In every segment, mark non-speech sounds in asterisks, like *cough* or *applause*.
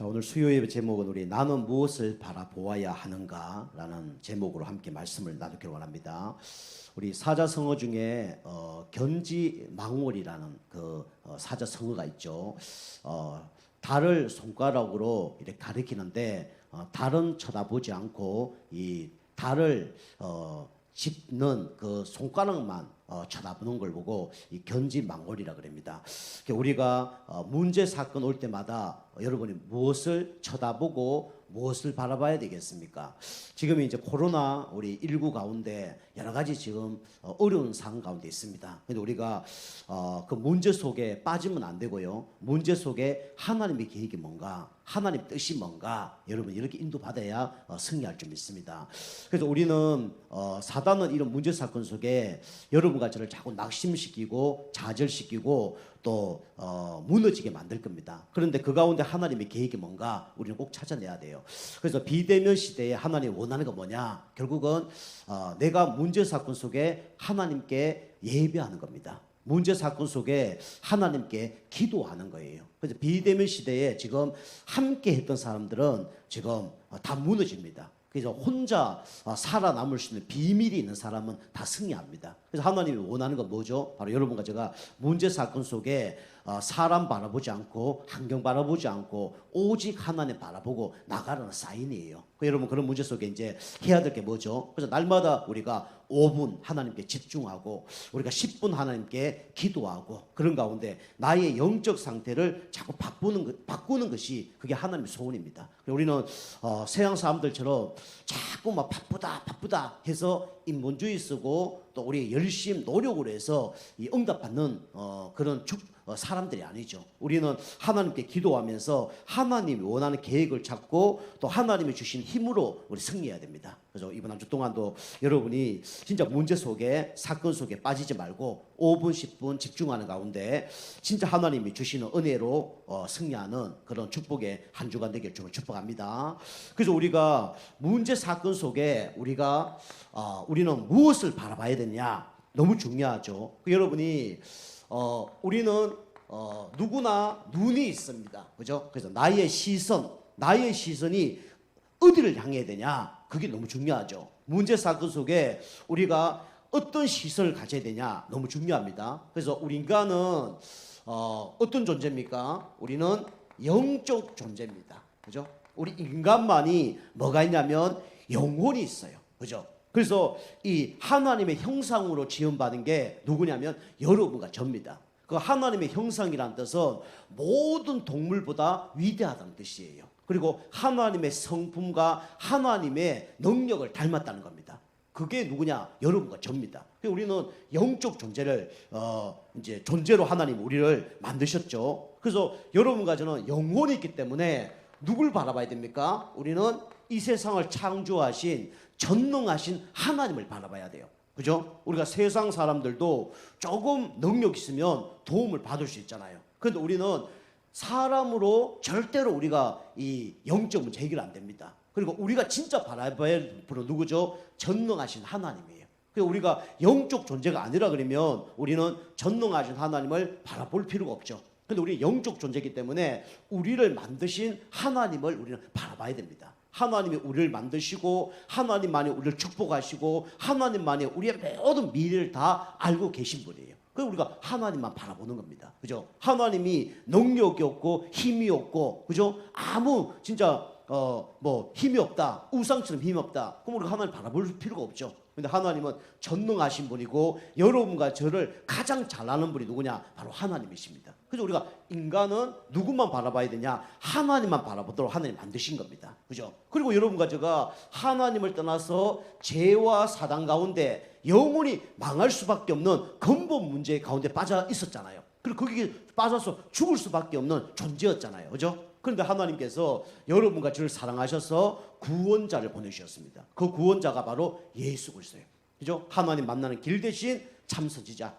자 오늘 수요예배 제목은 우리 나는 무엇을 바라보아야 하는가라는 제목으로 함께 말씀을 나누기를 원합니다. 우리 사자성어 중에 어, 견지망월이라는 그 어, 사자성어가 있죠. 어, 달을 손가락으로 이렇게 가리키는데 어, 달은 쳐다보지 않고 이 달을 어, 짚는 그 손가락만 어, 쳐다보는 걸 보고 이 견지망월이라 그럽니다. 그러니까 우리가 어, 문제 사건 올 때마다 어, 여러분이 무엇을 쳐다보고 무엇을 바라봐야 되겠습니까? 지금 이제 코로나 우리 19 가운데 여러 가지 지금 어, 어려운 상황 가운데 있습니다. 근데 우리가 어, 그 문제 속에 빠지면 안 되고요. 문제 속에 하나님의 계획이 뭔가, 하나님 뜻이 뭔가 여러분 이렇게 인도받아야 어, 승리할 줄 믿습니다. 그래서 우리는 어, 사단은 이런 문제 사건 속에 여러분과 저를 자꾸 낙심시키고 좌절시키고 또 어, 무너지게 만들 겁니다. 그런데 그 가운데 하나님의 계획이 뭔가 우리는 꼭 찾아내야 돼요. 그래서 비대면 시대에 하나님 원하는 거 뭐냐? 결국은 어, 내가 문제 사건 속에 하나님께 예배하는 겁니다. 문제 사건 속에 하나님께 기도하는 거예요. 그래서 비대면 시대에 지금 함께 했던 사람들은 지금 어, 다 무너집니다. 그래서 혼자 어, 살아남을 수 있는 비밀이 있는 사람은 다 승리합니다. 그래서 하나님이 원하는 건 뭐죠? 바로 여러분과 제가 문제 사건 속에 어, 사람 바라보지 않고 환경 바라보지 않고 오직 하나님 바라보고 나가라는 사인이에요. 그 여러분 그런 문제 속에 이제 해야 될 게 뭐죠? 그래서 날마다 우리가 5분 하나님께 집중하고 우리가 10분 하나님께 기도하고 그런 가운데 나의 영적 상태를 자꾸 바꾸는 것, 바꾸는 것이 그게 하나님의 소원입니다. 우리는 어, 서양 사람들처럼 자꾸 막 바쁘다 바쁘다 해서 인본주의 쓰고 또 우리 열심 노력으로 해서 이 응답받는 어, 그런 축 어, 사람들이 아니죠. 우리는 하나님께 기도하면서 하나님이 원하는 계획을 찾고 또 하나님이 주신 힘으로 우리 승리해야 됩니다. 그래서 이번 한 주 동안도 여러분이 진짜 문제 속에 사건 속에 빠지지 말고 5분 10분 집중하는 가운데 진짜 하나님이 주시는 은혜로 어, 승리하는 그런 축복의 한 주간 되길 주를 축복합니다. 그래서 우리가 문제 사건 속에 우리가 어, 우리는 무엇을 바라봐야 되냐 너무 중요하죠. 그 여러분이 어, 우리는 어, 누구나 눈이 있습니다. 그죠? 그래서 나의 시선, 나의 시선이 어디를 향해야 되냐? 그게 너무 중요하죠. 문제 사건 속에 우리가 어떤 시선을 가져야 되냐? 너무 중요합니다. 그래서 우리 인간은 어, 어떤 존재입니까? 우리는 영적 존재입니다. 그죠? 우리 인간만이 뭐가 있냐면 영혼이 있어요. 그죠? 그래서 이 하나님의 형상으로 지음받은 게 누구냐면 여러분과 접니다. 그 하나님의 형상이란 뜻은 모든 동물보다 위대하다는 뜻이에요. 그리고 하나님의 성품과 하나님의 능력을 닮았다는 겁니다. 그게 누구냐? 여러분과 접니다. 우리는 영적 존재를 어 이제 존재로 하나님 우리를 만드셨죠. 그래서 여러분과 저는 영혼이 있기 때문에 누굴 바라봐야 됩니까? 우리는 이 세상을 창조하신 전능하신 하나님을 바라봐야 돼요. 그죠? 우리가 세상 사람들도 조금 능력 있으면 도움을 받을 수 있잖아요. 그런데 우리는 사람으로 절대로 우리가 이 영적 문제 해결 안 됩니다. 그리고 우리가 진짜 바라봐야 할 분은 누구죠? 전능하신 하나님이에요. 그 우리가 영적 존재가 아니라 그러면 우리는 전능하신 하나님을 바라볼 필요가 없죠. 근데 우리 영적 존재이기 때문에 우리를 만드신 하나님을 우리는 바라봐야 됩니다. 하나님이 우리를 만드시고 하나님만이 우리를 축복하시고 하나님만이 우리의 모든 미래를 다 알고 계신 분이에요. 그 우리가 하나님만 바라보는 겁니다. 그죠? 하나님이 능력이 없고 힘이 없고 그죠? 아무 진짜 어 뭐 힘이 없다. 우상처럼 힘이 없다. 그럼 우리가 하나님 바라볼 필요가 없죠. 근데 하나님은 전능하신 분이고 여러분과 저를 가장 잘 아는 분이 누구냐? 바로 하나님이십니다. 그래서 우리가 인간은 누구만 바라봐야 되냐? 하나님만 바라보도록 하나님 만드신 겁니다. 그죠? 그리고 여러분과 제가 하나님을 떠나서 죄와 사단 가운데 영원히 망할 수밖에 없는 근본 문제 가운데 빠져 있었잖아요. 그리고 거기에 빠져서 죽을 수밖에 없는 존재였잖아요. 그죠? 그런데 하나님께서 여러분과 저를 사랑하셔서 구원자를 보내주셨습니다. 그 구원자가 바로 예수 그리스도예요. 그죠? 하나님 만나는 길 대신 참 선지자.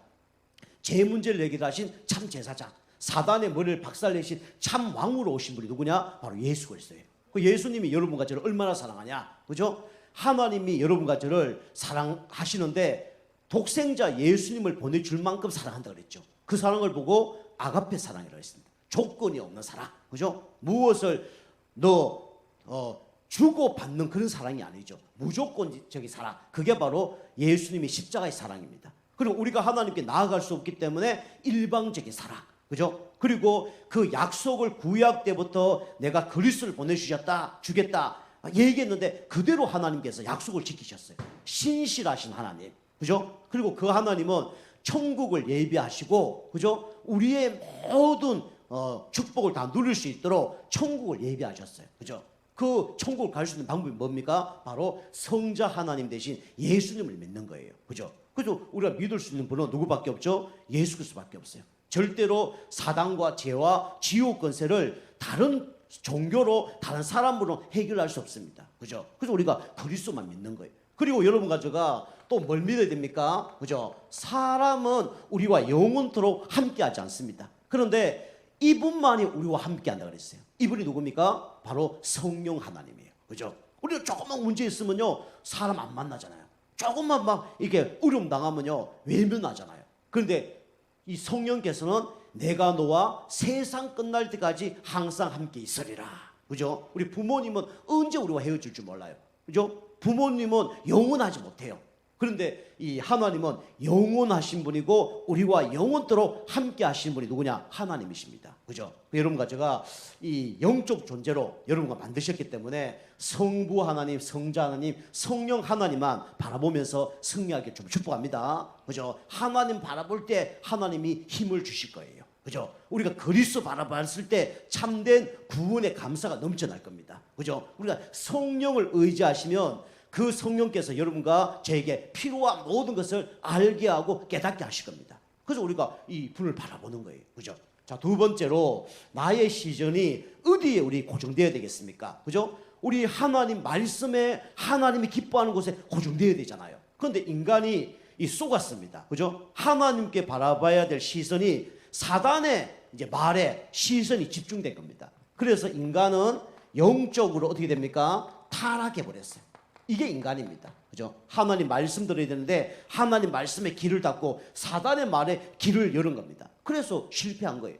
제 문제를 해결하신 참 제사장. 사단의 머리를 박살내신 참 왕으로 오신 분이 누구냐? 바로 예수 그리스도예요. 그 예수님이 여러분과 저를 얼마나 사랑하냐? 그죠? 하나님이 여러분과 저를 사랑하시는데 독생자 예수님을 보내줄 만큼 사랑한다 그랬죠. 그 사랑을 보고 아가페 사랑이라고 했습니다. 조건이 없는 사랑. 그죠? 무엇을 너 어, 주고 받는 그런 사랑이 아니죠. 무조건적인 사랑. 그게 바로 예수님의 십자가의 사랑입니다. 그리고 우리가 하나님께 나아갈 수 없기 때문에 일방적인 사랑. 그죠? 그리고 그 약속을 구약 때부터 내가 그리스도를 보내주셨다, 주겠다 얘기했는데 그대로 하나님께서 약속을 지키셨어요. 신실하신 하나님. 그죠? 그리고 그 하나님은 천국을 예비하시고, 그죠? 우리의 모든 어, 축복을 다 누릴 수 있도록 천국을 예비하셨어요. 그죠? 그 천국을 갈 수 있는 방법이 뭡니까? 바로 성자 하나님 대신 예수님을 믿는 거예요. 그죠? 그죠? 우리가 믿을 수 있는 분은 누구밖에 없죠? 예수 그리스도밖에 없어요. 절대로 사단과 죄와 지옥 권세를 다른 종교로 다른 사람으로 해결할 수 없습니다. 그죠? 그래서 우리가 그리스도만 믿는 거예요. 그리고 여러분과 제가 또 뭘 믿어야 됩니까? 그죠? 사람은 우리와 영원토록 함께하지 않습니다. 그런데 이분만이 우리와 함께 한다 그랬어요. 이분이 누굽니까? 바로 성령 하나님이에요. 그죠? 우리가 조금만 문제 있으면요 사람 안 만나잖아요. 조금만 막 이렇게 어려움 당하면요 외면하잖아요. 그런데 이 성령께서는 내가 너와 세상 끝날 때까지 항상 함께 있으리라. 그죠? 우리 부모님은 언제 우리와 헤어질 줄 몰라요. 그죠? 부모님은 영원하지 못해요. 그런데 이 하나님은 영원하신 분이고 우리와 영원토록 함께 하시는 분이 누구냐? 하나님이십니다. 그죠? 여러분과 제가 이 영적 존재로 여러분과 만드셨기 때문에 성부 하나님, 성자 하나님, 성령 하나님만 바라보면서 승리하게 좀 축복합니다. 그죠? 하나님 바라볼 때 하나님이 힘을 주실 거예요. 그죠? 우리가 그리스도 바라봤을 때 참된 구원의 감사가 넘쳐날 겁니다. 그죠? 우리가 성령을 의지하시면 그 성령께서 여러분과 저에게 필요한 모든 것을 알게 하고 깨닫게 하실 겁니다. 그래서 우리가 이 분을 바라보는 거예요. 그죠? 자, 두 번째로 나의 시전이 어디에 우리 고정되어야 되겠습니까? 그죠? 우리 하나님 말씀에 하나님이 기뻐하는 곳에 고정되어야 되잖아요. 그런데 인간이 이 속았습니다. 그죠? 하나님께 바라봐야 될 시선이 사단의 이제 말에 시선이 집중된 겁니다. 그래서 인간은 영적으로 어떻게 됩니까? 타락해 버렸어요. 이게 인간입니다. 그죠? 하나님 말씀 들어야 되는데 하나님 말씀에 길을 닫고 사단의 말에 길을 여는 겁니다. 그래서 실패한 거예요.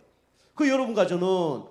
그 여러분과 저는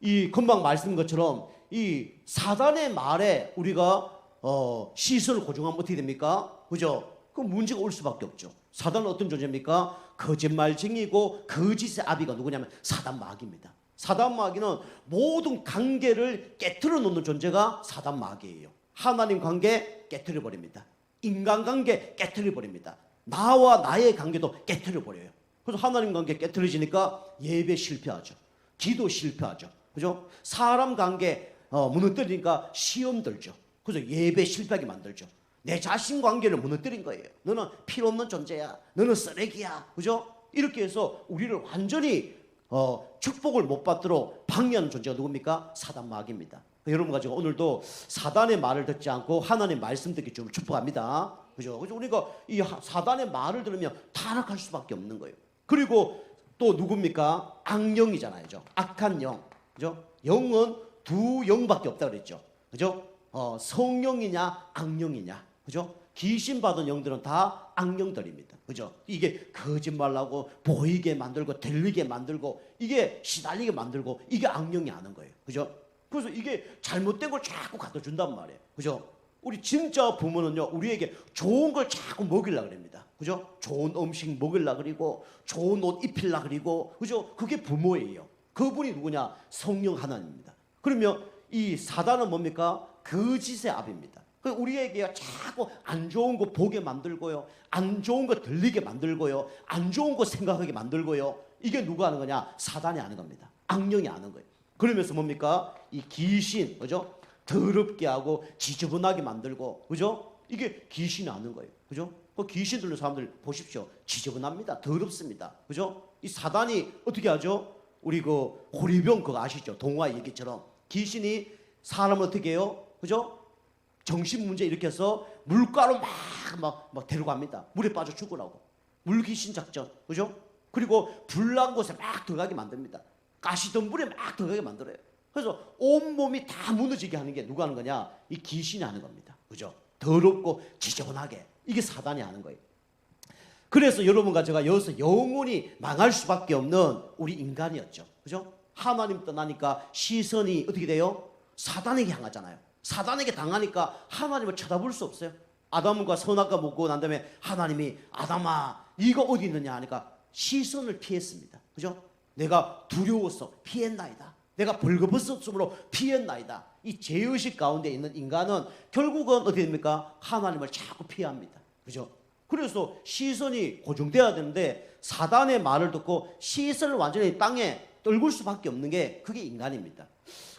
이 금방 말씀인 것처럼 이 사단의 말에 우리가 어, 시선을 고정하면 어떻게 됩니까? 그죠? 그 문제가 올 수밖에 없죠. 사단은 어떤 존재입니까? 거짓말쟁이고 거짓의 아비가 누구냐면 사단 마귀입니다. 사단 마귀는 모든 관계를 깨트려 놓는 존재가 사단 마귀예요. 하나님 관계 깨트려 버립니다. 인간 관계 깨트려 버립니다. 나와 나의 관계도 깨트려 버려요. 그래서 하나님 관계 깨트려지니까 예배 실패하죠. 기도 실패하죠. 그죠? 사람 관계 어, 무너뜨리니까 시험 들죠. 그래서 예배 실패하게 만들죠. 내 자신 관계를 무너뜨린 거예요. 너는 필요 없는 존재야. 너는 쓰레기야. 그죠? 이렇게 해서 우리를 완전히 어, 축복을 못 받도록 방해하는 존재가 누굽니까? 사단 마귀입니다. 여러분 가지고 오늘도 사단의 말을 듣지 않고 하나님 말씀 듣기 좀 축복합니다. 그죠? 그래서 우리가 이 하- 사단의 말을 들으면 타락할 수밖에 없는 거예요. 그리고 또 누굽니까? 악령이잖아요. 죠 악한 영. 그죠? 영은 두 영밖에 없다 그랬죠. 그죠? 어, 성령이냐 악령이냐. 그죠? 귀신 받은 영들은 다 악령들입니다. 그죠? 이게 거짓말하고 보이게 만들고 들리게 만들고 이게 시달리게 만들고 이게 악령이 하는 거예요. 그죠? 그래서 이게 잘못된 걸 자꾸 갖다 준단 말이에요. 그죠? 우리 진짜 부모는요, 우리에게 좋은 걸 자꾸 먹이려 그럽니다. 그죠? 좋은 음식 먹이려 그리고 좋은 옷 입히려 그리고 그죠? 그게 부모예요. 그분이 누구냐? 성령 하나님입니다. 그러면 이 사단은 뭡니까? 거짓의 압입니다. 그 우리에게 자꾸 안 좋은 거 보게 만들고요. 안 좋은 거 들리게 만들고요. 안 좋은 거 생각하게 만들고요. 이게 누가 하는 거냐? 사단이 하는 겁니다. 악령이 하는 거예요. 그러면서 뭡니까? 이 귀신, 그죠? 더럽게 하고 지저분하게 만들고, 그죠? 이게 귀신이 하는 거예요. 그죠? 그 귀신 들는 사람들 보십시오. 지저분합니다. 더럽습니다. 그죠? 이 사단이 어떻게 하죠? 우리 그 호리병 그거 아시죠? 동화 얘기처럼 귀신이 사람을 어떻게 해요? 그죠? 정신 문제 일으켜서 물가로 막, 막, 막 데려갑니다. 물에 빠져 죽으라고. 물귀신 작전. 그죠? 그리고 불난 곳에 막 들어가게 만듭니다. 가시던 물에 막 들어가게 만들어요. 그래서 온몸이 다 무너지게 하는 게 누가 하는 거냐? 이 귀신이 하는 겁니다. 그죠? 더럽고 지저분하게. 이게 사단이 하는 거예요. 그래서 여러분과 제가 여기서 영원히 망할 수밖에 없는 우리 인간이었죠. 그죠? 하나님 떠나니까 시선이 어떻게 돼요? 사단에게 향하잖아요. 사단에게 당하니까 하나님을 쳐다볼 수 없어요. 아담과 선악과 먹고 난 다음에 하나님이 아담아 이거 어디 있느냐 하니까 시선을 피했습니다. 그죠? 내가 두려워서 피했나이다. 내가 벌거벗었으므로 피했나이다. 이 죄의식 가운데 있는 인간은 결국은 어떻게 됩니까? 하나님을 자꾸 피합니다. 그죠? 그래서 시선이 고정돼야 되는데 사단의 말을 듣고 시선을 완전히 땅에 떨굴 수밖에 없는 게 그게 인간입니다.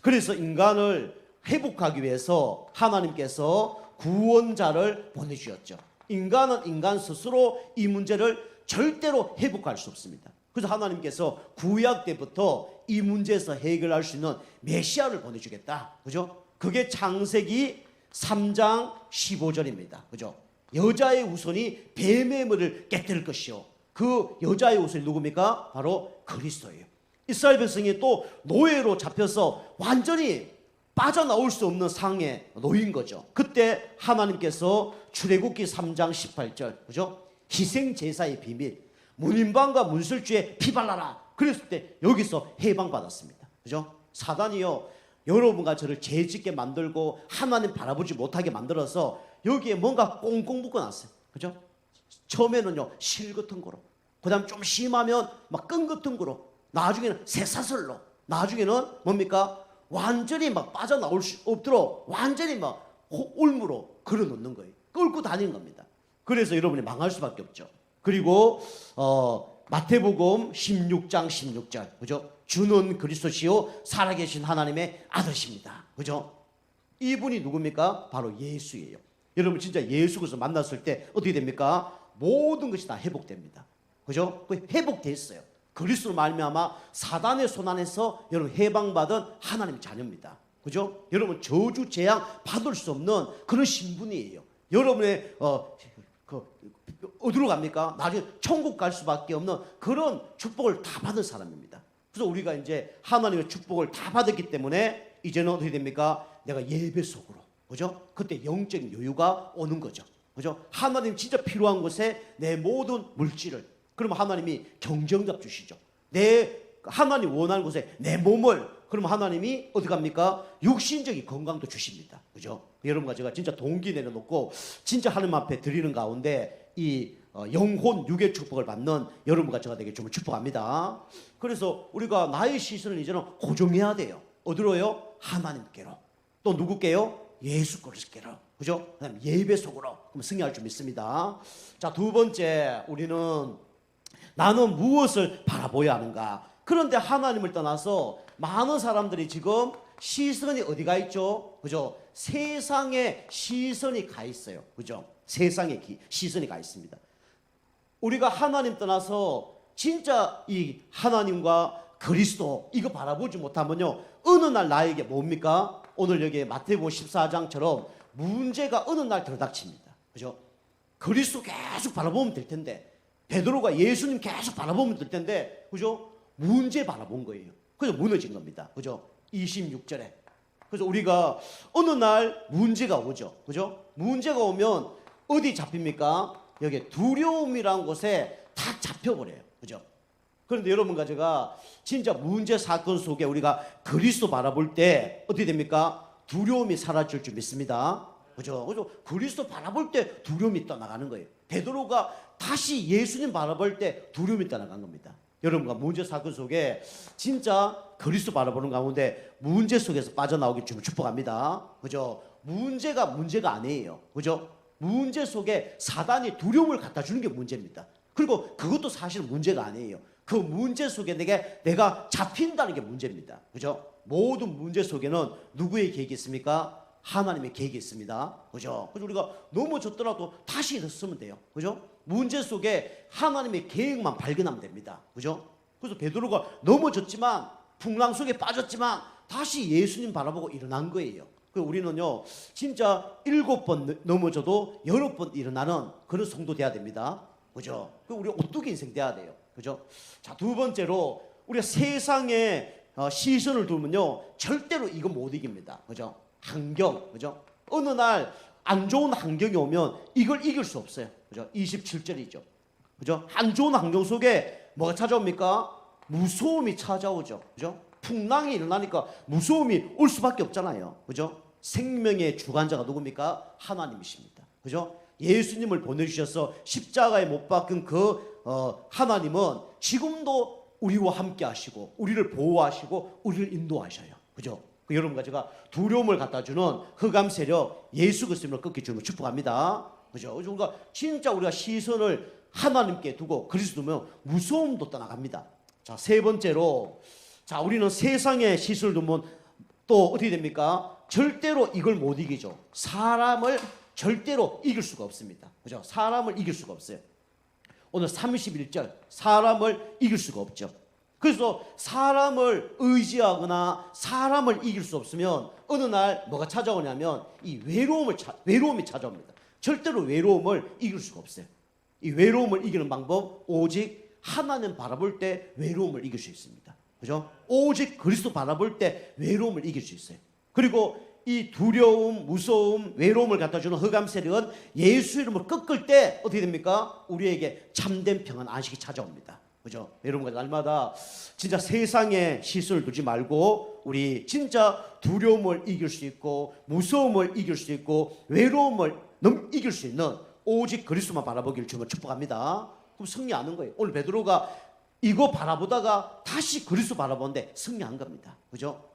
그래서 인간을 회복하기 위해서 하나님께서 구원자를 보내주셨죠. 인간은 인간 스스로 이 문제를 절대로 회복할 수 없습니다. 그래서 하나님께서 구약 때부터 이 문제에서 해결할 수 있는 메시아를 보내주겠다. 그죠? 그게 창세기 3장 15절입니다. 그죠? 여자의 우선이 뱀의 물을 깨뜨릴 것이요. 그 여자의 우선이 누굽니까? 바로 그리스도예요. 이스라엘 백성이 또 노예로 잡혀서 완전히 빠져나올 수 없는 상에 놓인 거죠. 그때 하나님께서 출애굽기 3장 18절, 그죠? 희생 제사의 비밀, 문인방과 문설주에 피 발라라. 그랬을 때 여기서 해방 받았습니다. 그죠? 사단이요. 여러분과 저를 죄짓게 만들고 하나님 바라보지 못하게 만들어서 여기에 뭔가 꽁꽁 묶어 놨어요. 그죠? 처음에는요, 실 같은 거로. 그 다음 좀 심하면 막 끈 같은 거로. 나중에는 쇠사슬로. 나중에는 뭡니까? 완전히 막 빠져나올 수 없도록 완전히 막 호- 올무로 걸어 놓는 거예요. 끌고 다니는 겁니다. 그래서 여러분이 망할 수밖에 없죠. 그리고 어 마태복음 16장 16절. 그죠? 주는 그리스도시요 살아계신 하나님의 아들십니다. 그죠? 이분이 누굽니까? 바로 예수예요. 여러분 진짜 예수 그리스도 만났을 때 어떻게 됩니까? 모든 것이 다 회복됩니다. 그죠? 그 회복됐어요. 그리스도로 말미암아 사단의 손 안에서 여러분 해방받은 하나님의 자녀입니다. 그죠? 여러분 저주 재앙 받을 수 없는 그런 신분이에요. 여러분의 어, 그 어디로 갑니까? 나중에 천국 갈 수밖에 없는 그런 축복을 다 받은 사람입니다. 그래서 우리가 이제 하나님의 축복을 다 받았기 때문에 이제는 어떻게 됩니까? 내가 예배 속으로 그죠? 그때 영적인 여유가 오는 거죠. 그죠? 하나님 진짜 필요한 곳에 내 모든 물질을 그러면 하나님이 경정답 주시죠. 내 하나님 원하는 곳에 내 몸을 그러면 하나님이 어디 갑니까? 육신적인 건강도 주십니다. 그죠? 여러분과 제가 진짜 동기 내려놓고 진짜 하나님 앞에 드리는 가운데 이 어, 영혼 육의 축복을 받는 여러분과 제가 되게 좀 축복합니다. 그래서 우리가 나의 시선을 이제는 고정해야 돼요. 어디로요? 하나님께로. 또 누구께요? 예수 그리스도께로. 그죠? 그다음 예배 속으로. 그럼 승리할 줄 믿습니다. 자, 두 번째 우리는 나는 무엇을 바라보야 하는가? 그런데 하나님을 떠나서 많은 사람들이 지금 시선이 어디가 있죠? 그죠? 세상에 시선이 가 있어요. 그죠? 세상에 기- 시선이 가 있습니다. 우리가 하나님 떠나서 진짜 이 하나님과 그리스도 이거 바라보지 못하면요. 어느 날 나에게 뭡니까? 오늘 여기 마태복음 14장처럼 문제가 어느 날 들어닥칩니다. 그죠? 그리스도 계속 바라보면 될 텐데 베드로가 예수님 계속 바라보면 될 텐데 그죠? 문제 바라본 거예요. 그래서 무너진 겁니다. 그죠? 26절에 그래서 우리가 어느 날 문제가 오죠 그죠 문제가 오면 어디 잡힙니까 여기 두려움이라는 곳에 다 잡혀버려요. 그죠? 그런데 여러분과 제가 진짜 문제 사건 속에 우리가 그리스도 바라볼 때 어떻게 됩니까? 두려움이 사라질 줄 믿습니다. 그죠? 그죠? 그리스도 바라볼 때 두려움이 떠나가는 거예요. 베드로가 다시 예수님 바라볼 때 두려움이 떠나간 겁니다. 여러분과 문제 사건 속에 진짜 그리스도 바라보는 가운데 문제 속에서 빠져나오기 좀 축복합니다. 그죠? 문제가 문제가 아니에요. 그죠? 문제 속에 사단이 두려움을 갖다 주는 게 문제입니다. 그리고 그것도 사실 문제가 아니에요. 그 문제 속에 내게 내가 잡힌다는 게 문제입니다. 그죠? 모든 문제 속에는 누구의 계획이 있습니까? 하나님의 계획이 있습니다. 그죠? 그래서 우리가 넘어졌더라도 다시 일어서면 돼요. 그죠? 문제 속에 하나님의 계획만 발견하면 됩니다. 그죠? 그래서 베드로가 넘어졌지만 풍랑 속에 빠졌지만 다시 예수님 바라보고 일어난 거예요. 그 우리는요 진짜 일곱 번 넘어져도 여러 번 일어나는 그런 성도 돼야 됩니다. 그죠? 그 우리 오뚜기 인생 돼야 돼요. 그죠? 자두 번째로 우리가 세상에 어, 시선을 두면요 절대로 이거 못 이깁니다. 그죠? 환경, 그죠? 어느 날 안 좋은 환경이 오면 이걸 이길 수 없어요. 그죠? 27절이죠. 그죠? 안 좋은 환경 속에 뭐가 찾아옵니까? 무서움이 찾아오죠. 그죠? 풍랑이 일어나니까 무서움이 올 수밖에 없잖아요. 그죠? 생명의 주관자가 누굽니까? 하나님이십니다. 그죠? 예수님을 보내주셔서 십자가에 못 박은 그 어, 하나님은 지금도 우리와 함께 하시고 우리를 보호하시고 우리를 인도하셔요. 그죠? 그 여러분과 제가 두려움을 갖다 주는 흑암 세력 예수 그리스도를 끝기 주는 축복합니다. 그죠? 그러니까 진짜 우리가 시선을 하나님께 두고 그리스도면 무서움도 떠나갑니다. 자, 세 번째로 자, 우리는 세상의 시선을 두면 또 어떻게 됩니까? 절대로 이걸 못 이기죠. 사람을 절대로 이길 수가 없습니다. 그죠? 사람을 이길 수가 없어요. 오늘 31절 사람을 이길 수가 없죠. 그래서 사람을 의지하거나 사람을 이길 수 없으면 어느 날 뭐가 찾아오냐면 이 외로움을 차, 외로움이 찾아옵니다. 절대로 외로움을 이길 수가 없어요. 이 외로움을 이기는 방법 오직 하나님 바라볼 때 외로움을 이길 수 있습니다. 그죠? 오직 그리스도 바라볼 때 외로움을 이길 수 있어요. 그리고 이 두려움, 무서움, 외로움을 갖다 주는 흑암 세력은 예수 이름을 꺾을 때 어떻게 됩니까? 우리에게 참된 평안 안식이 찾아옵니다. 그죠? 여러분과 날마다 진짜 세상에 시선을 두지 말고 우리 진짜 두려움을 이길 수 있고 무서움을 이길 수 있고 외로움을 넘 이길 수 있는 오직 그리스도만 바라보기를 주면 축복합니다. 그럼 승리하는 거예요. 오늘 베드로가 이거 바라보다가 다시 그리스도 바라보는데 승리한 겁니다. 그죠?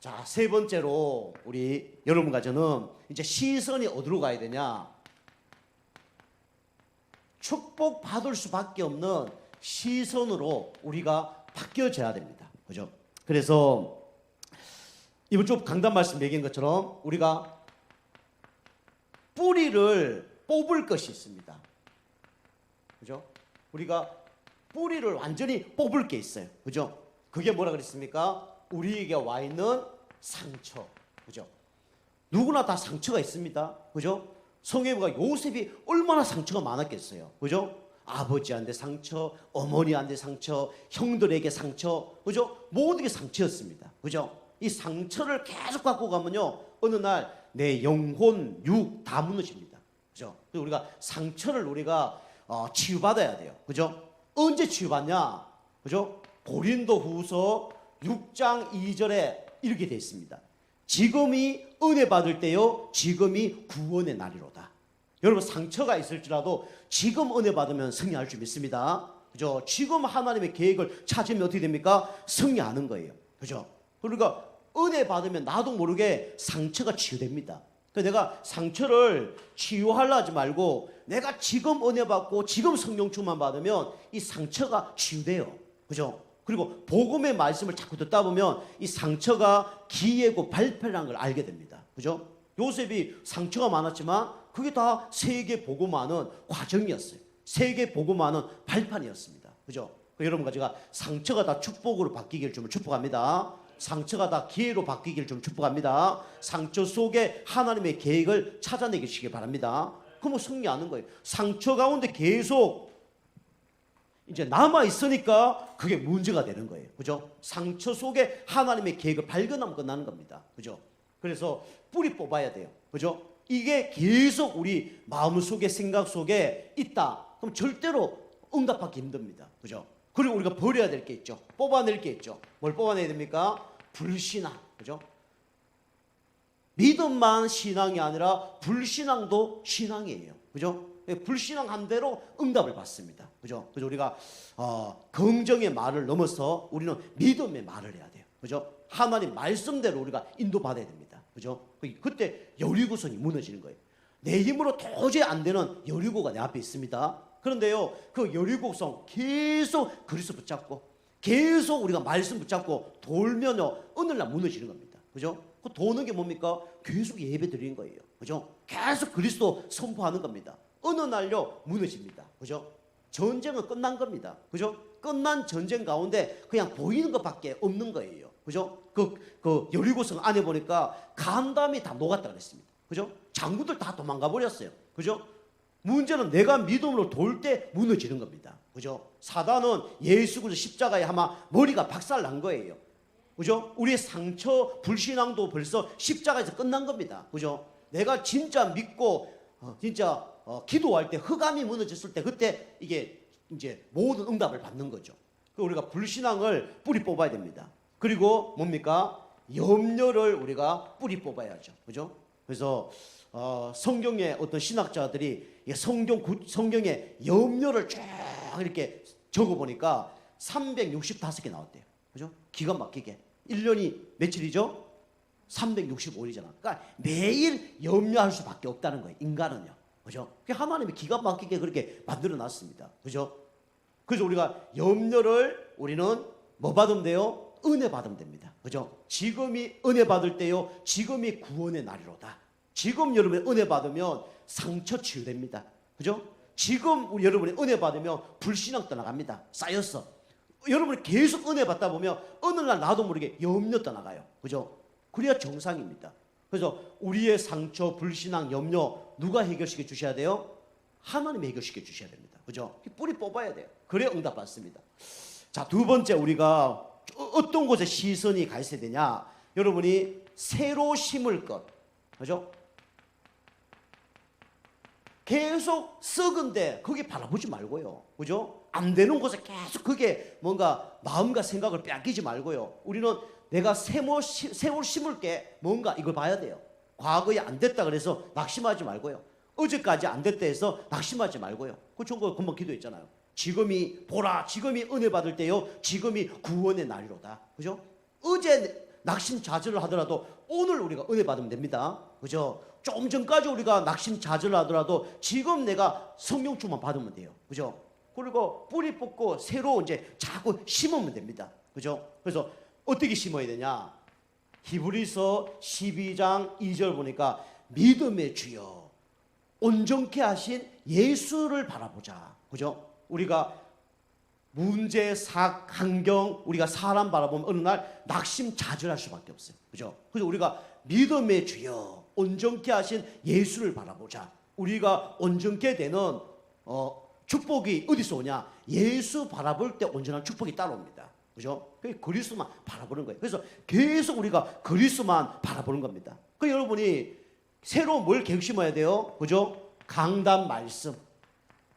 자, 세 번째로 우리 여러분과 저는 이제 시선이 어디로 가야 되냐? 축복 받을 수밖에 없는 시선으로 우리가 바뀌어져야 됩니다. 그죠? 그래서 이번 주 강단 말씀 얘기한 것처럼 우리가 뿌리를 뽑을 것이 있습니다. 우리가 뿌리를 완전히 뽑을 게 있어요. 그죠? 그게 뭐라 그랬습니까? 우리에게 와 있는 상처. 그죠? 누구나 다 상처가 있습니다. 그죠? 성경에 요셉이 얼마나 상처가 많았겠어요. 그죠? 아버지한테 상처, 어머니한테 상처, 형들에게 상처, 그죠? 모든 게 상처였습니다. 그죠? 이 상처를 계속 갖고 가면요. 어느 날 내 영혼, 육 다 무너집니다. 그죠? 우리가 상처를 우리가 어, 치유받아야 돼요. 그죠? 언제 치유받냐? 그죠? 고린도 후서 6장 2절에 이렇게 되어 있습니다. 지금이 은혜 받을 때요. 지금이 구원의 날이로다. 여러분 상처가 있을지라도 지금 은혜 받으면 승리할 줄 믿습니다. 그죠? 지금 하나님의 계획을 찾으면 어떻게 됩니까? 승리하는 거예요. 그죠? 그러니까 은혜 받으면 나도 모르게 상처가 치유됩니다. 그 내가 상처를 치유하려 하지 말고 내가 지금 은혜 받고 지금 성령 충만 받으면 이 상처가 치유돼요. 그죠? 그리고 복음의 말씀을 자꾸 듣다 보면 이 상처가 기회고 발표라는 걸 알게 됩니다. 그죠? 요셉이 상처가 많았지만 그게 다 세계 복음하는 과정이었어요. 세계 복음하는 발판이었습니다. 그죠? 여러분과 제가 상처가 다 축복으로 바뀌기를 좀 축복합니다. 상처가 다 기회로 바뀌기를 좀 축복합니다. 상처 속에 하나님의 계획을 찾아내시기 바랍니다. 그러면 승리하는 거예요. 상처 가운데 계속 이제 남아 있으니까 그게 문제가 되는 거예요. 그죠? 상처 속에 하나님의 계획을 발견하면 끝나는 겁니다. 그죠? 그래서 뿌리 뽑아야 돼요. 그죠? 이게 계속 우리 마음 속에 생각 속에 있다. 그럼 절대로 응답하기 힘듭니다. 그죠? 그리고 우리가 버려야 될 게 있죠. 뽑아낼 게 있죠. 뭘 뽑아내야 됩니까? 불신앙. 그죠? 믿음만 신앙이 아니라 불신앙도 신앙이에요. 그죠? 불신앙 한 대로 응답을 받습니다. 그죠? 그래서 우리가 어, 긍정의 말을 넘어서 우리는 믿음의 말을 해야 돼요. 그죠? 하나님 말씀대로 우리가 인도받아야 됩니다. 그죠? 그때 여리고성이 무너지는 거예요. 내 힘으로 도저히 안 되는 여리고가 내 앞에 있습니다. 그런데요, 그 여리고성 계속 그리스 붙잡고 계속 우리가 말씀 붙잡고 돌면요, 어느 날 무너지는 겁니다. 그죠? 그 도는 게 뭡니까? 계속 예배 드리는 거예요. 그죠? 계속 그리스도 선포하는 겁니다. 어느 날요, 무너집니다. 그죠? 전쟁은 끝난 겁니다. 그죠? 끝난 전쟁 가운데 그냥 보이는 것밖에 없는 거예요. 그죠? 그, 그 여리고성 안에 보니까 간담이 다 녹았다 그랬습니다. 그죠? 장군들 다 도망가 버렸어요. 그죠? 문제는 내가 믿음으로 돌 때 무너지는 겁니다. 그죠? 사단은 예수 그리스도 십자가에 아마 머리가 박살 난 거예요. 그죠? 우리의 상처, 불신앙도 벌써 십자가에서 끝난 겁니다. 그죠? 내가 진짜 믿고 어, 진짜 어, 기도할 때 흑암이 무너졌을 때 그때 이게 이제 모든 응답을 받는 거죠. 그 우리가 불신앙을 뿌리 뽑아야 됩니다. 그리고 뭡니까? 염려를 우리가 뿌리 뽑아야죠. 그죠? 그래서 어, 성경의 어떤 신학자들이 이 성경 구- 성경에 염려를 쫙 이렇게 적어 보니까 365개 나왔대요. 그죠? 기가 막히게. 1년이 며칠이죠? 365일이잖아. 그러니까 매일 염려할 수밖에 없다는 거예요. 인간은요. 그죠? 그 하나님이 기가 막히게 그렇게 만들어 놨습니다. 그죠? 그래서 우리가 염려를 우리는 뭐 받으면 돼요? 은혜 받으면 됩니다. 그죠? 지금이 은혜 받을 때요. 지금이 구원의 날이로다. 지금 여러분이 은혜 받으면 상처 치유됩니다. 그죠? 지금 우리 여러분이 은혜 받으면 불신앙 떠나갑니다. 쌓였어. 여러분이 계속 은혜 받다 보면 어느 날 나도 모르게 염려 떠나가요. 그죠? 그래야 정상입니다. 그래서 우리의 상처, 불신앙, 염려 누가 해결시켜 주셔야 돼요? 하나님이 해결시켜 주셔야 됩니다. 그죠? 뿌리 뽑아야 돼요. 그래야 응답 받습니다. 자, 두 번째 우리가 어- 어떤 곳에 시선이 가 있어야 되냐? 여러분이 새로 심을 것. 그죠? 계속 썩은데 거기 바라보지 말고요. 그죠? 안 되는 곳에 계속 그게 뭔가 마음과 생각을 빼앗기지 말고요. 우리는 내가 시- 세월 심을 게 뭔가 이걸 봐야 돼요. 과거에 안 됐다 그래서 낙심하지 말고요. 어제까지 안 됐다 해서 낙심하지 말고요. 그 좋은 거 금방 기도했잖아요. 지금이 보라 지금이 은혜 받을 때요. 지금이 구원의 날이로다. 그죠? 어제 낙심 좌절을 하더라도 오늘 우리가 은혜 받으면 됩니다. 그죠? 좀 전까지 우리가 낙심 좌절을 하더라도 지금 내가 성령 충만 받으면 돼요. 그죠? 그리고 뿌리 뽑고 새로 이제 자꾸 심으면 됩니다. 그죠? 그래서 어떻게 심어야 되냐? 히브리서 12장 2절 보니까 믿음의 주여 온전케 하신 예수를 바라보자. 그죠? 우리가 문제, 사, 환경, 우리가 사람 바라보면 어느 날 낙심 좌절할 수밖에 없어요. 그죠? 그래서 우리가 믿음의 주여 온전케 하신 예수를 바라보자. 우리가 온전케 되는 어, 축복이 어디서 오냐? 예수 바라볼 때 온전한 축복이 따라옵니다. 그죠? 그 그리스도만 바라보는 거예요. 그래서 계속 우리가 그리스도만 바라보는 겁니다. 그 여러분이 새로 뭘 심어야 돼요? 그죠? 강단 말씀.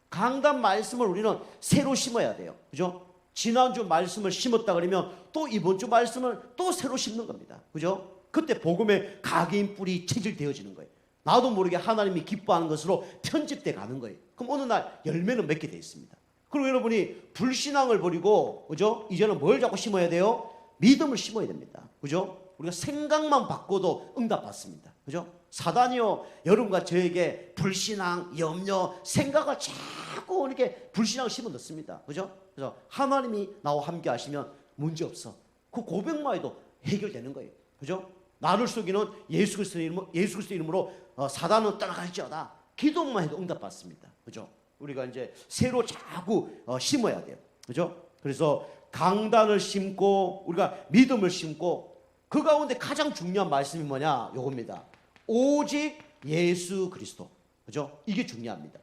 강단 말씀을 우리는 새로 심어야 돼요. 그죠? 지난주 말씀을 심었다 그러면 또 이번 주 말씀을 또 새로 심는 겁니다. 그죠? 그때 복음의 각인 뿌리 체질되어지는 거예요. 나도 모르게 하나님이 기뻐하는 것으로 편집돼 가는 거예요. 그럼 어느 날 열매는 맺게 돼 있습니다. 그리고 여러분이 불신앙을 버리고 그죠? 이제는 뭘 자꾸 심어야 돼요? 믿음을 심어야 됩니다. 그죠? 우리가 생각만 바꿔도 응답 받습니다. 그죠? 사단이요 여러분과 저에게 불신앙, 염려, 생각을 자꾸 이렇게 불신앙을 심어 넣습니다. 그죠? 그래서 하나님이 나와 함께 하시면 문제 없어. 그 고백만 해도 해결되는 거예요. 그죠? 나를 속이는 예수 그리스도 이름으로 예수 그리스도 이름으로 어, 사단은 떠나갈지어다. 기도만 해도 응답 받습니다. 그죠? 우리가 이제 새로 자꾸 어, 심어야 돼요. 그죠? 그래서 강단을 심고 우리가 믿음을 심고 그 가운데 가장 중요한 말씀이 뭐냐? 요겁니다. 오직 예수 그리스도. 그죠? 이게 중요합니다.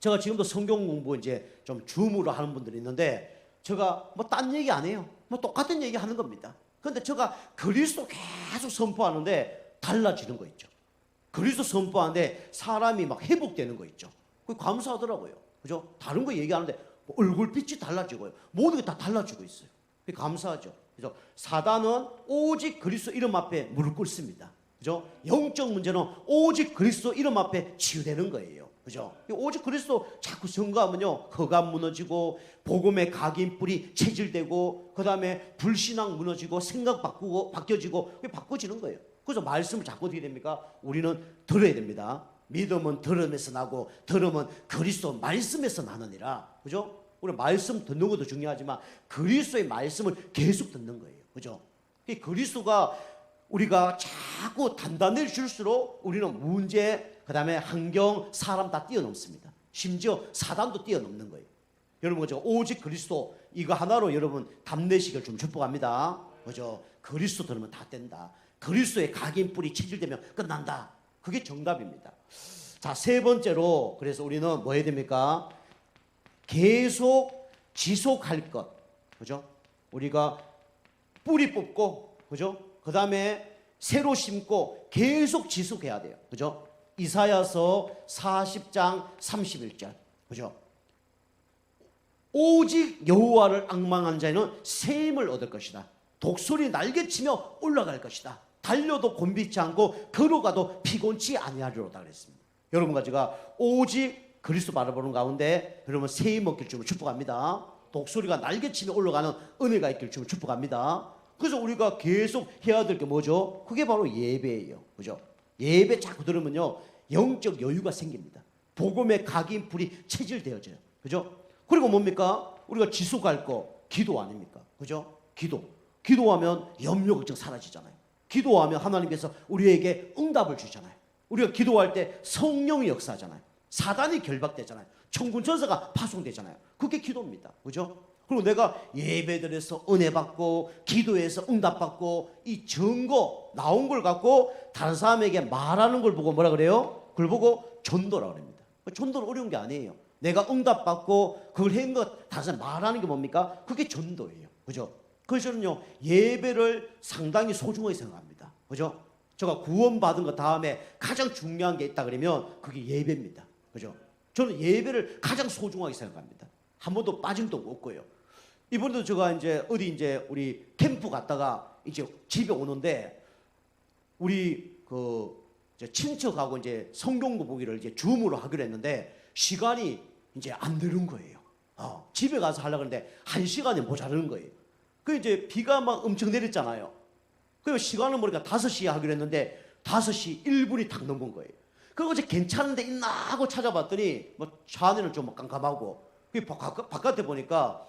제가 지금도 성경 공부 이제 좀 줌으로 하는 분들이 있는데 제가 뭐 딴 얘기 안 해요. 뭐 똑같은 얘기 하는 겁니다. 근데 제가 그리스도 계속 선포하는데 달라지는 거 있죠. 그리스도 선포하는데 사람이 막 회복되는 거 있죠. 그 감사하더라고요. 그죠? 다른 거 얘기하는데 뭐 얼굴빛이 달라지고요. 모든 게 다 달라지고 있어요. 그게 감사하죠. 그죠? 사단은 오직 그리스도 이름 앞에 무릎 꿇습니다. 그죠? 영적 문제는 오직 그리스도 이름 앞에 치유되는 거예요. 그죠? 오직 그리스도 자꾸 증거하면요. 허감 무너지고 복음의 각인 뿌리 체질되고 그다음에 불신앙 무너지고 생각 바꾸고 바뀌어지고 바꿔지는 거예요. 그래서 말씀을 자꾸 어떻게 됩니까? 우리는 들어야 됩니다. 믿음은 들음에서 나고 들음은 그리스도 말씀에서 나느니라. 그죠? 우리 말씀 듣는 것도 중요하지만 그리스도의 말씀을 계속 듣는 거예요. 그죠? 그 그리스도가 우리가 자꾸 단단해질수록 우리는 문제, 그 다음에 환경, 사람 다 뛰어넘습니다. 심지어 사단도 뛰어넘는 거예요. 여러분, 저 오직 그리스도 이거 하나로 여러분 담내식을 좀 축복합니다. 그죠? 그리스도 들으면 다 된다. 그리스도의 각인 뿌리 체질되면 끝난다. 그게 정답입니다. 자, 세 번째로 그래서 우리는 뭐 해야 됩니까? 계속 지속할 것. 그죠? 우리가 뿌리 뽑고 그죠? 그다음에 새로 심고 계속 지속해야 돼요. 그죠? 이사야서 40장 31절. 그죠? 오직 여호와를 악망한 자는 새 힘을 얻을 것이다. 독수리 날개치며 올라갈 것이다. 달려도 곤비치 않고 걸어가도 피곤치 아니하리로다 그랬습니다. 여러분과 제가 오직 그리스도 바라보는 가운데 여러분 새해 먹길 주면 축복합니다. 독수리가 날개치며 올라가는 은혜가 있길 주면 축복합니다. 그래서 우리가 계속 해야 될 게 뭐죠? 그게 바로 예배예요. 그죠? 예배 자꾸 들으면요. 영적 여유가 생깁니다. 복음의 각인 불이 체질되어져요. 그죠? 그리고 뭡니까? 우리가 지속할 거 기도 아닙니까? 그죠? 기도. 기도하면 염려 걱정 사라지잖아요. 기도하면 하나님께서 우리에게 응답을 주잖아요. 우리가 기도할 때 성령이 역사하잖아요. 사단이 결박되잖아요. 천군 천사가 파송되잖아요. 그게 기도입니다. 그죠? 그리고 내가 예배드려서 은혜 받고 기도해서 응답 받고 이 증거 나온 걸 갖고 다른 사람에게 말하는 걸 보고 뭐라 그래요? 그걸 보고 전도라 그럽니다. 전도는 어려운 게 아니에요. 내가 응답 받고 그걸 한것 다른 사람 말하는 게 뭡니까? 그게 전도예요. 그죠? 그래서 저는요 예배를 상당히 소중하게 생각합니다. 그죠? 제가 구원받은 것 다음에 가장 중요한 게 있다 그러면 그게 예배입니다. 그죠? 저는 예배를 가장 소중하게 생각합니다. 한 번도 빠진 적 없고요. 이번에도 제가 이제 어디 이제 우리 캠프 갔다가 이제 집에 오는데 우리 그 친척하고 이제 성경도 보기를 이제 줌으로 하기로 했는데 시간이 이제 안 되는 거예요. 어, 집에 가서 하려고 했는데 한 시간이 모자르는 거예요. 그 이제 비가 막 엄청 내렸잖아요. 그 시간을 모르니까 5시에 하기로 했는데 5시 1분이 탁 넘은 거예요. 그리고 이제 괜찮은데 있나 하고 찾아봤더니 뭐차 안에는 좀 깜깜하고 그 바깥, 바깥에 보니까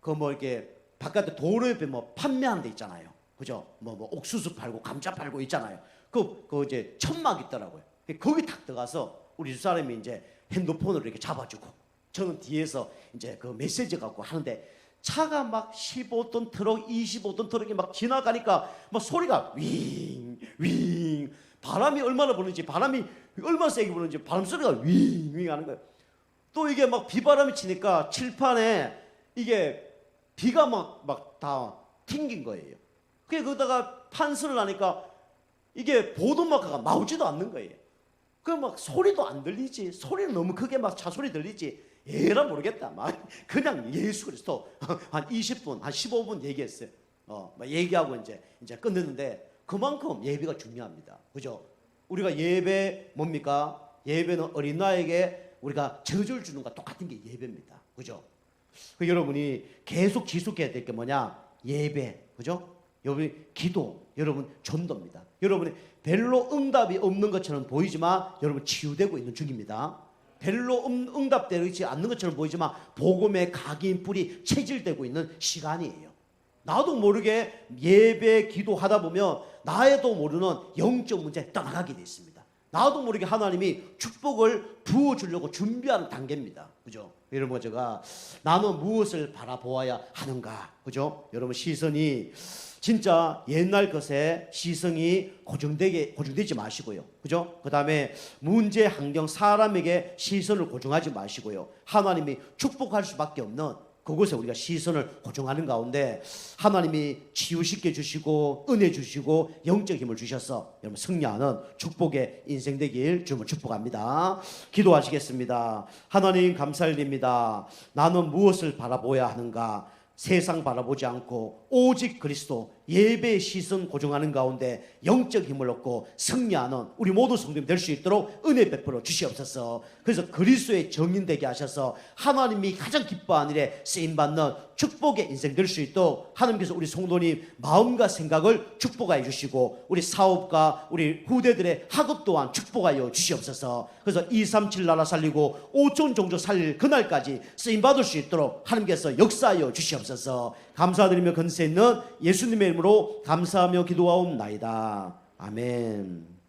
그 뭐 이렇게 바깥에 도로 옆에 뭐 판매하는 데 있잖아요. 그죠? 뭐, 뭐 옥수수 팔고 감자 팔고 있잖아요. 그, 그 이제 천막 있더라고요. 거기 탁 들어가서 우리 집사람이 이제 핸드폰으로 이렇게 잡아주고 저는 뒤에서 이제 그 메시지 갖고 하는데 차가 막 15톤 트럭, 25톤 트럭이 막 지나가니까 막 소리가 윙, 윙. 바람이 얼마나 부는지, 바람이 얼마나 세게 부는지 바람 소리가 윙, 윙 하는 거예요. 또 이게 막 비바람이 치니까 칠판에 이게 비가 막 막 다 튕긴 거예요. 그게 거기다가 판서를 하니까 이게 보도마카가 나오지도 않는 거예요. 그 막 소리도 안 들리지. 소리는 너무 크게 막 차 소리 들리지. 에라 모르겠다. 막 그냥 예수 그리스도 *laughs* 한 20분, 한 15분 얘기했어요. 어, 막 얘기하고 이제 이제 끝냈는데 그만큼 예배가 중요합니다. 그죠? 우리가 예배 뭡니까? 예배는 어린 나에게 우리가 저주를 주는 것과 똑같은 게 예배입니다. 그죠? 그 여러분이 계속 지속해야 될 게 뭐냐? 예배. 그죠? 여러분이 기도, 여러분 전도입니다. 여러분이 별로 응답이 없는 것처럼 보이지만 여러분 치유되고 있는 중입니다. 별로 응- 응답되지 않는 것처럼 보이지만 복음의 각인 뿌리 체질되고 있는 시간이에요. 나도 모르게 예배 기도하다 보면 나에도 모르는 영적 문제 떠나가게 돼 있습니다. 나도 모르게 하나님이 축복을 부어 주려고 준비하는 단계입니다. 그죠? 여러분 제가 나는 무엇을 바라보아야 하는가? 그죠? 여러분 시선이 진짜 옛날 것에 시선이 고정되게 고정되지 마시고요. 그죠? 그다음에 문제 환경 사람에게 시선을 고정하지 마시고요. 하나님이 축복할 수밖에 없는 그곳에 우리가 시선을 고정하는 가운데 하나님이 치유시켜 주시고 은혜 주시고 영적 힘을 주셔서 여러분 승리하는 축복의 인생 되길 주님을 축복합니다. 기도하시겠습니다. 하나님 감사드립니다. 나는 무엇을 바라보아야 하는가? 세상 바라보지 않고 오직 그리스도 예배의 시선 고정하는 가운데 영적 힘을 얻고 승리하는 우리 모두 성도님 될 수 있도록 은혜 베풀어 주시옵소서. 그래서 그리스도의 정인 되게 하셔서 하나님이 가장 기뻐하는 일에 쓰임 받는 축복의 인생 될 수 있도록 하나님께서 우리 성도님 마음과 생각을 축복하여 주시고 우리 사업과 우리 후대들의 학업 또한 축복하여 주시옵소서. 그래서 237 나라 살리고 5천 종족 살릴 그날까지 쓰임 받을 수 있도록 하나님께서 역사하여 주시옵소서. 감사드리며 건세 있는 예수님의 이름으로 감사하며 기도하옵나이다. 아멘.